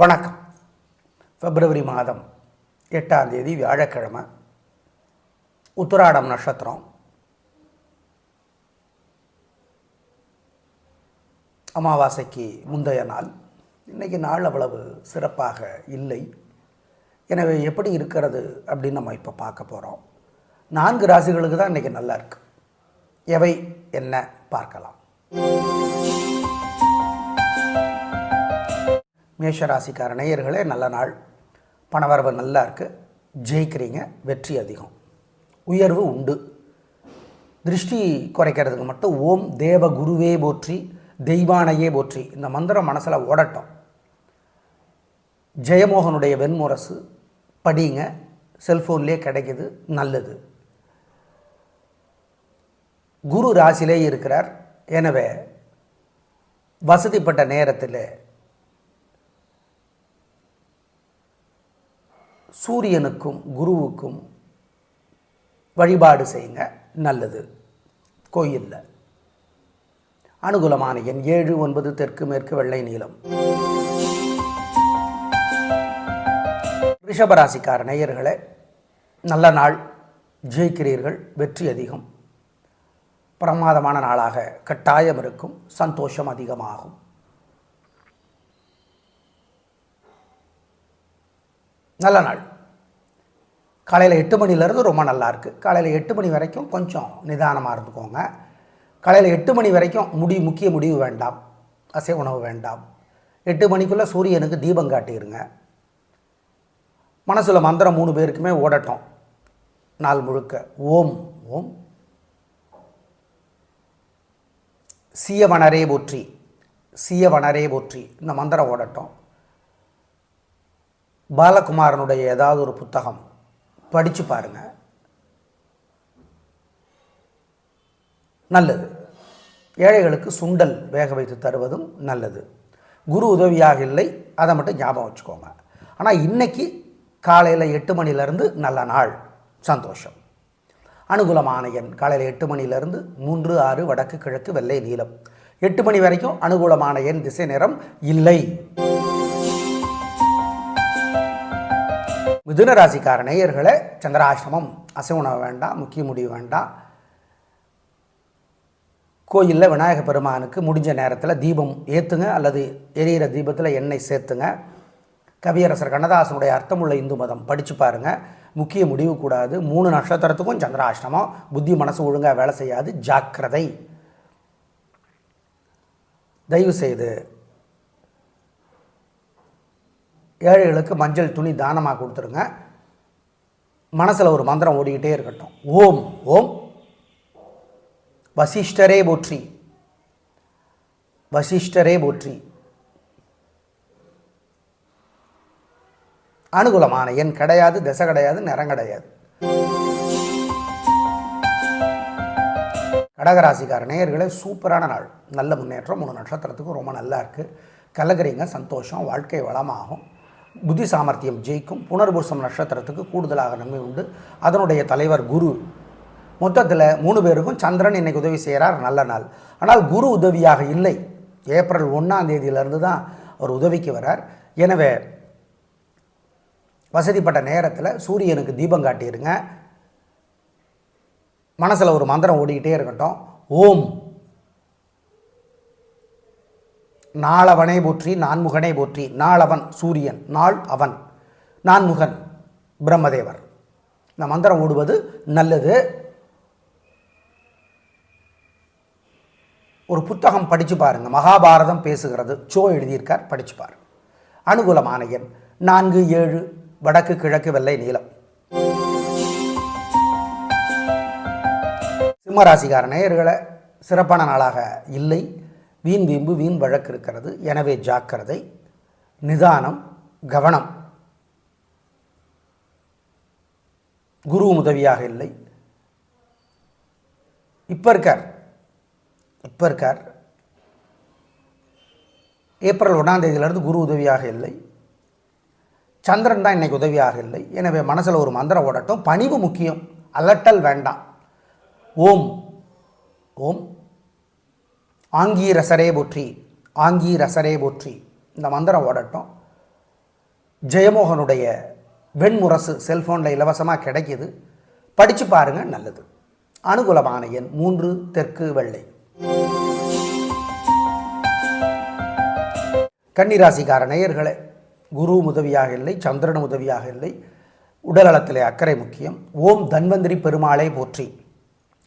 வணக்கம். பிப்ரவரி மாதம் எட்டாம் தேதி வியாழக்கிழமை உத்தராடம் நட்சத்திரம். அமாவாசைக்கு முந்தைய நாள். இன்றைக்கி நாள் அவ்வளவு சிறப்பாக இல்லை. எனவே எப்படி இருக்கிறது அப்படின்னு நம்ம இப்போ பார்க்க போகிறோம் நான்கு ராசிகளுக்கு தான் இன்றைக்கி நல்லா இருக்குது எவை என்ன பார்க்கலாம். மேஷராசிக்கார நேயர்களே நல்ல நாள். பணவரவு நல்லா இருக்குது ஜெயிக்கிறீங்க. வெற்றி அதிகம். உயர்வு உண்டு. திருஷ்டி குறைக்கிறதுக்கு மட்டும் ஓம் தேவ குருவே போற்றி தெய்வானையே போற்றி. இந்த மந்திரம் மனசில் ஓடட்டும். ஜெயமோகனுடைய வெண்முரசு படிங்க. செல்ஃபோன்லேயே கிடைக்கிது. நல்லது. குரு ராசிலே இருக்கிறார். எனவே வசதிப்பட்ட நேரத்தில் சூரியனுக்கும் குருவுக்கும் வழிபாடு செய்யுங்க. நல்லது. கோயிலில். அனுகூலமான எண் ஏழு ஒன்பது தெற்கு மேற்கு வெள்ளை நீளம் ரிஷபராசிக்கார நேயர்களே நல்ல நாள். ஜெயிக்கிறீர்கள். வெற்றி அதிகம். பிரமாதமான நாளாக கட்டாயம் இருக்கும். சந்தோஷம் அதிகமாகும். நல்ல நாள். காலையில் எட்டு மணிலேருந்து ரொம்ப நல்லா இருக்குது காலையில் எட்டு மணி வரைக்கும் கொஞ்சம் நிதானமாக இருந்துக்கோங்க. காலையில் எட்டு மணி வரைக்கும் முடி முக்கிய முடிவு வேண்டாம். அசை உணவு வேண்டாம். எட்டு மணிக்குள்ளே சூரியனுக்கு தீபம் காட்டிடுங்க மனசில் மந்திரம் மூணு பேருக்குமே ஓடட்டும். நாள் முழுக்க. ஓம் ஓம். சீயவனரே போற்றி. சீயவனரே போற்றி. இந்த மந்திரம் ஓடட்டும். பாலகுமாரனுடைய ஏதாவது ஒரு புத்தகம் படித்து பாருங்க. நல்லது. ஏழைகளுக்கு சுண்டல் வேக வைத்து தருவதும் நல்லது. குரு உதவியாக இல்லை அதை மட்டும் ஞாபகம் வச்சுக்கோங்க. ஆனால் இன்றைக்கி காலையில் எட்டு மணிலேருந்து நல்ல நாள் சந்தோஷம். அனுகூலமான எண் காலையில் எட்டு மணிலேருந்து மூன்று ஆறு வடக்கு கிழக்கு வெள்ளை நீளம் எட்டு மணி வரைக்கும் அனுகூலமான எண் திசை நேரம் இல்லை. மிதுன ராசிக்கார நேயர்களே சந்திராசிரமம் அசைவுணவு வேண்டாம் முக்கிய முடிவு வேண்டாம். கோயிலில் விநாயக பெருமானுக்கு முடிஞ்ச நேரத்தில் தீபம் ஏற்றுங்க அல்லது எரியிற தீபத்தில் எண்ணெய் சேர்த்துங்க. கவியரசர் கண்ணதாசனுடைய அர்த்தமுள்ள இந்து மதம் படித்து பாருங்கள் முக்கிய முடிவு கூடாது. மூணு நட்சத்திரத்துக்கும் சந்திராஷ்டமம் புத்தி மனசு ஒழுங்காக வேலை செய்யாது. ஜாக்கிரதை. தயவு செய்து ஏழைகளுக்கு மஞ்சள் துணி தானமாக கொடுத்துருங்க. மனசில் ஒரு மந்திரம் ஓடிக்கிட்டே இருக்கட்டும். ஓம் ஓம். வசிஷ்டரே போற்றி. வசிஷ்டரே போற்றி. அனுகூலமான எண் கிடையாது திசை கிடையாது நிறம் கிடையாது. கடகராசிக்கார நேயர்களே சூப்பரான நாள். நல்ல முன்னேற்றம் மூணு நட்சத்திரத்துக்கும் ரொம்ப நல்லா இருக்குது கலகரிங்க சந்தோஷம் வாழ்க்கை வளமாகும். புத்தி சாமர்த்தியம் ஜெயிக்கும் புனர்பூசம் நட்சத்திரத்துக்கு கூடுதலாக நன்மை உண்டு. அதனுடைய தலைவர் குரு. மொத்தத்தில் மூணு பேருக்கும் சந்திரன் இன்னைக்கு உதவி செய்கிறார் நல்ல நாள். ஆனால் குரு உதவியாக இல்லை. ஏப்ரல் ஒன்றாம் தேதியிலிருந்து தான் அவர் உதவிக்கு வரார். எனவே வசதிப்பட்ட நேரத்தில் சூரியனுக்கு தீபம் காட்டிடுங்க மனசில் ஒரு மந்திரம் ஓடிக்கிட்டே இருக்கட்டும். ஓம். நாளவனை போற்றி நான்முகனை போற்றி நாளவன் சூரியன் நாள் அவன் நான்முகன் பிரம்மதேவர். இந்த மந்திரம் ஓடுவது நல்லது. ஒரு புத்தகம் படித்து பாருங்கள் மகாபாரதம் பேசுகிறது. சோ எழுதியிருக்கார் படித்து பாருங்க அனுகூலமான எண் நான்கு ஏழு வடக்கு கிழக்கு வெள்ளை நீலம். சிம்மராசிக்கார நேயர்களை சிறப்பான நாளாக இல்லை. வீண் வீம்பு வீண் வழக்கு இருக்கிறது. எனவே ஜாக்கிரதை நிதானம் கவனம். குரு உதவியாக இல்லை. இப்போ இருக்கார். இப்போ இருக்கார். ஏப்ரல் ஒன்றாம் தேதியிலிருந்து குரு உதவியாக இல்லை. சந்திரன் தான் இன்னைக்கு உதவியாக இல்லை. எனவே மனசில் ஒரு மந்திரம் ஓடட்டும். பணிவு முக்கியம். அலட்டல் வேண்டாம். ஓம். ஓம். ஆங்கி ரசரே போற்றி ஆங்கி ரசரே போற்றி. இந்த மந்திரம் ஓடட்டும். ஜெயமோகனுடைய வெண்முரசு செல்ஃபோனில் இலவசமாக கிடைக்கிது. படித்து பாருங்கள் நல்லது. அனுகூலமான எண் மூன்று தெற்கு வெள்ளை. கன்னிராசிக்கார நேயர்களே குரு உதவியாக இல்லை சந்திரன் உதவியாக இல்லை. உடல்நலத்திலே அக்கறை முக்கியம். ஓம் தன்வந்திரி பெருமாளை போற்றி.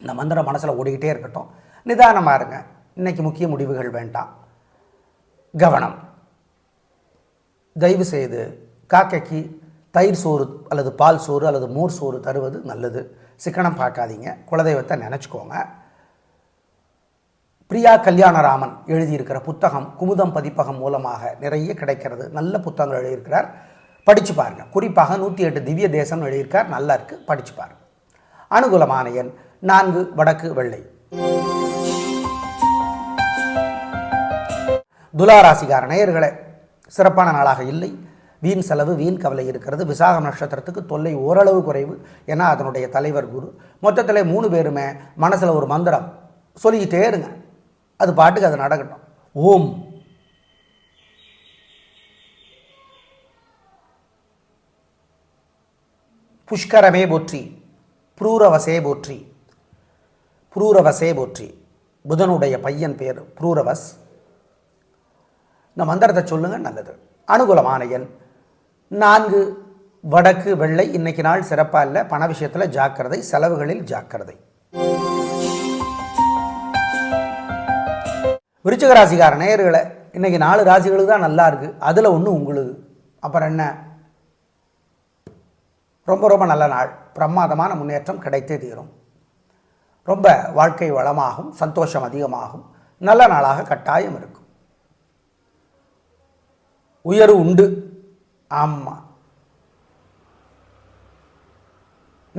இந்த மந்திரம் மனசில் ஓடிக்கிட்டே இருக்கட்டும். நிதானமாக இருங்க. இன்றைக்கி முக்கிய முடிவுகள் வேண்டாம். கவனம். தயவு செய்து காக்கைக்கு தயிர் சோறு அல்லது பால் சோறு அல்லது மோர் சோறு தருவது நல்லது. சிக்கனம் பார்க்காதீங்க. குலதெய்வத்தை நினச்சிக்கோங்க. பிரியா கல்யாணராமன் எழுதியிருக்கிற புத்தகம் குமுதம் பதிப்பகம் மூலமாக நிறைய கிடைக்கிறது. நல்ல புத்தகங்கள் எழுதியிருக்கிறார். படித்து பாருங்க. குறிப்பாக நூற்றி எட்டு திவ்ய தேசம் எழுதியிருக்கார். நல்லா இருக்குது படித்து பாருங்க. அனுகூலமான எண் நான்கு வடக்கு வெள்ளை. துலாராசிகார நேயர்களே சிறப்பான நாளாக இல்லை. வீண் செலவு வீண் கவலை இருக்கிறது. விசாகம் நட்சத்திரத்துக்கு தொல்லை ஓரளவு குறைவு ஏன்னா அதனுடைய தலைவர் குரு. மொத்தத்தில் மூணு பேருமே மனசில் ஒரு மந்திரம் சொல்லிக்கிட்டே இருங்க. அது பாட்டுக்கு அது நடக்கட்டும். ஓம். புஷ்கரமே போற்றி புரூரவசே போற்றி புரூரவசே போற்றி. புதனுடைய பையன் பேர் புரூரவஸ். இந்த மந்திரத்தை சொல்லுங்க நல்லது. அனுகூலமான எண். நான்கு வடக்கு வெள்ளை இன்னைக்கு நாள் சிறப்பாக இல்லை பண விஷயத்தில் ஜாக்கிரதை செலவுகளில் ஜாக்கிரதை. விருச்சிக ராசிக்கார நேயர்களை இன்னைக்கு நாலு ராசிகளுக்கு தான் நல்லா இருக்கு. அதில் ஒன்று உங்களுக்கு அப்புறம் என்ன? ரொம்ப ரொம்ப நல்ல நாள். பிரமாதமான முன்னேற்றம் கிடைத்தே தீரும். ரொம்ப வாழ்க்கை வளமாகும் சந்தோஷம் அதிகமாகும். நல்ல நாளாக கட்டாயம் இருக்கும். உயர்வு உண்டு. ஆமாம்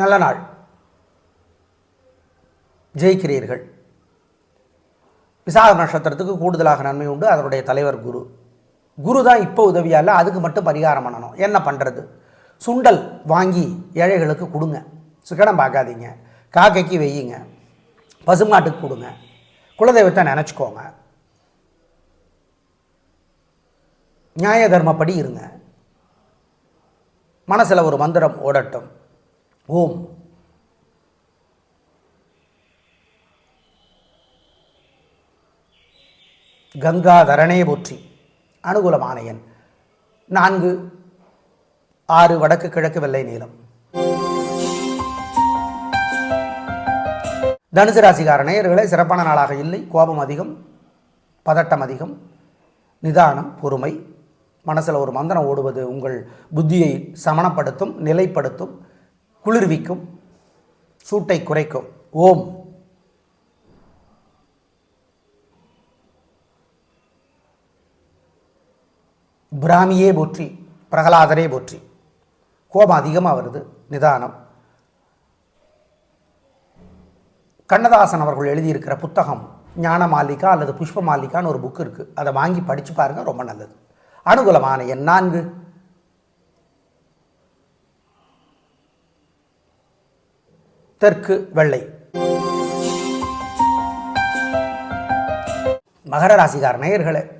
நல்ல நாள். ஜெயிக்கிறீர்கள். விசாக நட்சத்திரத்துக்கு கூடுதலாக நன்மை உண்டு. அதனுடைய தலைவர் குரு. குரு தான் இப்போ உதவியால் இல்லை அதுக்கு மட்டும் பரிகாரம் பண்ணணும். என்ன பண்ணுறது சுண்டல் வாங்கி ஏழைகளுக்கு கொடுங்க. சிக்கனம் பார்க்காதீங்க. காக்கைக்கு வெய்யுங்க. பசுமாட்டுக்கு கொடுங்க. குலதெய்வத்தை நினச்சிக்கோங்க. நியாய தர்மப்படி இருங்க. மனசில் ஒரு மந்திரம் ஓடட்டும். ஓம். கங்காதரனே போற்றி. அனுகூலமான எண் நான்கு. ஆறு வடக்கு கிழக்கு வெள்ளை நீளம். தனுசு ராசிக்கார நேயர்களே சிறப்பான நாளாக இல்லை. கோபம் அதிகம். பதட்டம் அதிகம். நிதானம் பொறுமை. மனசில் ஒரு மந்திரம் ஓடுவது உங்கள் புத்தியை சமணப்படுத்தும் நிலைப்படுத்தும் குளிர்விக்கும் சூட்டை குறைக்கும். ஓம். பிராமியே போற்றி பிரகலாதரே போற்றி. கோபம் அதிகமாக வருது நிதானம். கண்ணதாசன் அவர்கள் எழுதியிருக்கிற புத்தகம் ஞான மாலிகா அல்லது புஷ்ப மாளிகான்னு ஒரு புக் இருக்குது அதை வாங்கி படித்து பாருங்கள் ரொம்ப நல்லது. அனுகூலமான எண் நான்கு. தெற்கு வெள்ளை. மகர ராசிகார் நேயர்களே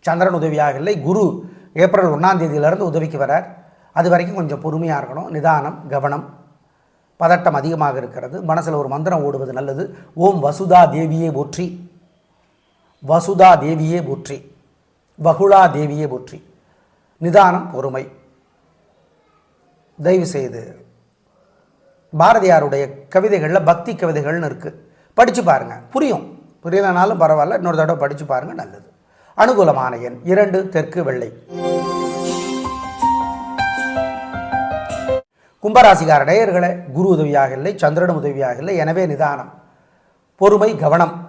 சந்திரன் உதவியாக இல்லை. குரு ஏப்ரல் ஒன்றாம் தேதியிலிருந்து உதவிக்கு வரார். அது வரைக்கும் கொஞ்சம் பொறுமையாக இருக்கணும். நிதானம் கவனம். பதட்டம் அதிகமாக இருக்கிறது. மனசில் ஒரு மந்திரம் ஓடுவது நல்லது. ஓம் வசுதா தேவியே போற்றி. வசுதா தேவியே போற்றி. பகுலா தேவியை போற்றி. நிதானம் பொறுமை. தயவு செய்து பாரதியாருடைய கவிதைகளில் பக்தி கவிதைகள்னு இருக்குது படித்து பாருங்கள் புரியும். புரியலனாலும் பரவாயில்ல. இன்னொரு தடவை படித்து பாருங்கள் நல்லது. அனுகூலமான எண் இரண்டு தெற்கு வெள்ளை. கும்பராசிகார நேயர்களே குரு உதவியாக இல்லை சந்திரன் உதவியாக இல்லை. எனவே நிதானம் பொறுமை கவனம்.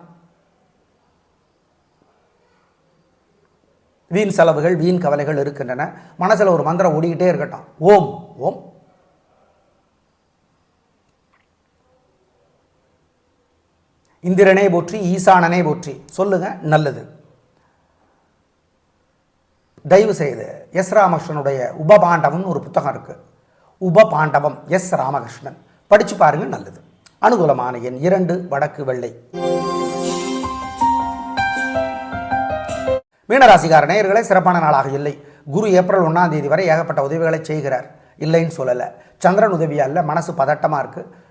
வீண் செலவுகள் வீண் கவலைகள் இருக்கின்றன. மனசில் ஒரு மந்திரம் ஓடிக்கிட்டே இருக்கட்டும். ஓம் ஓம். இந்திரனே போற்றி ஈசானனே போற்றி. சொல்லுங்க நல்லது. தயவு செய்து எஸ் ராமகிருஷ்ணனுடைய உபபாண்டவம்னு ஒரு புத்தகம் இருக்கு. உபபாண்டவம் எஸ் ராமகிருஷ்ணன். படிச்சு பாருங்க நல்லது. அனுகூலமான எண் இரண்டு வடக்கு வெள்ளை. மீனராசிக்கார நேயர்களே சிறப்பான நாளாக இல்லை. குரு ஏப்ரல் ஒன்றாம் தேதி வரை ஏகப்பட்ட உதவிகளை செய்கிறார். இல்லைன்னு சொல்லலை. சந்திரன் உதவியால் மனசு பதட்டமாக இருக்குது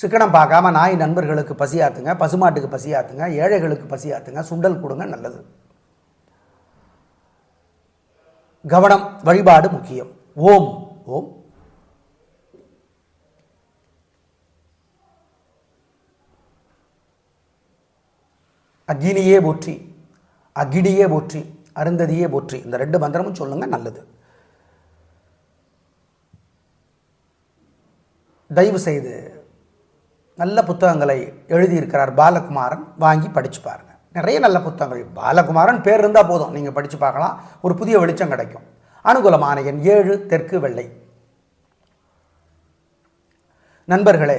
சிக்கனம் பார்க்காம நாய் நண்பர்களுக்கு பசியாத்துங்க பசுமாட்டுக்கு பசியாத்துங்க ஏழைகளுக்கு பசியாத்துங்க சுண்டல் கொடுங்க நல்லது. கவனம் வழிபாடு முக்கியம். ஓம் ஓம். அக்னியே போற்றி. அகிடியே போற்றி அருந்ததியே போற்றி. இந்த ரெண்டு மந்திரமும் சொல்லுங்க நல்லது. தயவு செய்து நல்ல புத்தகங்களை எழுதியிருக்கிறார் பாலகுமாரன் வாங்கி படித்து பாருங்க. நிறைய நல்ல புத்தகங்கள். பாலகுமாரன் பேர் இருந்தால் போதும் நீங்கள் படித்து பார்க்கலாம். ஒரு புதிய வெளிச்சம் கிடைக்கும். அனுகூலமான எண் ஏழு தெற்கு வெள்ளை. நண்பர்களே